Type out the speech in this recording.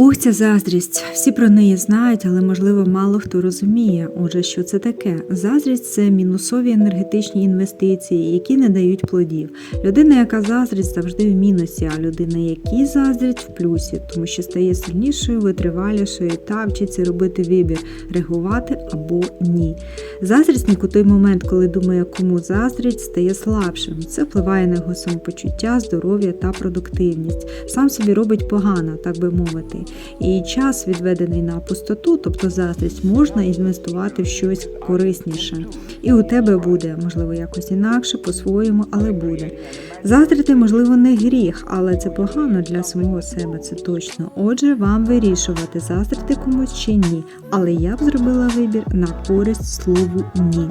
Ух, ця заздрість. Всі про неї знають, але можливо мало хто розуміє. Отже, що це таке? Заздрість це мінусові енергетичні інвестиції, які не дають плодів. Людина, яка заздрить, завжди в мінусі, а людина, якій заздрить, в плюсі, тому що стає сильнішою, витривалішою та вчиться робити вибір, реагувати або ні. Заздрісник у той момент, коли думає, кому заздрить, стає слабшим. Це впливає на його самопочуття, здоров'я та продуктивність. Сам собі робить погано, так би мовити. І час, відведений на пустоту, тобто заздрість, можна інвестувати в щось корисніше. І у тебе буде, можливо, якось інакше, по-своєму, але буде. Заздрити, можливо, не гріх, але це погано для самого себе, це точно. Отже, вам вирішувати, заздрити комусь чи ні. Але я б зробила вибір на користь слову ні.